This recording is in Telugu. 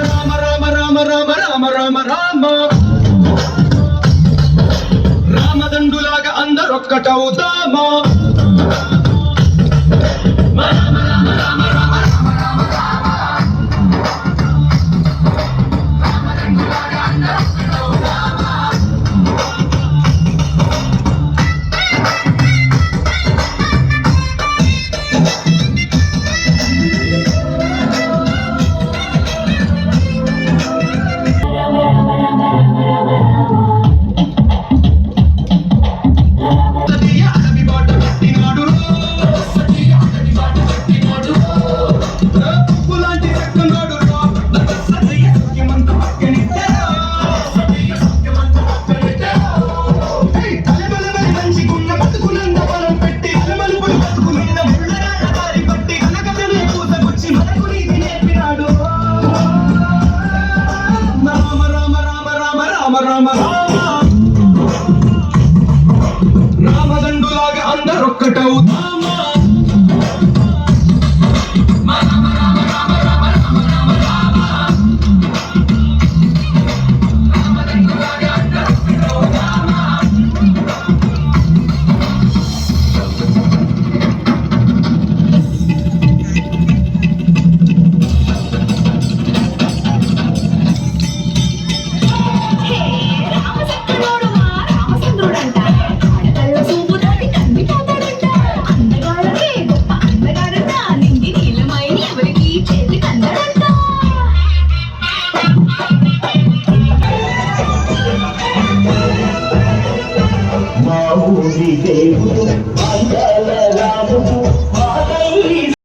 రామ రామ రామ రామ రామ రామ రామ రామ రామదండులాగా అందరొక్కటవుతామా రామ రామ. రామదండులాగా అందరొక్కటవుతా శ్రీదేవుడు అందాల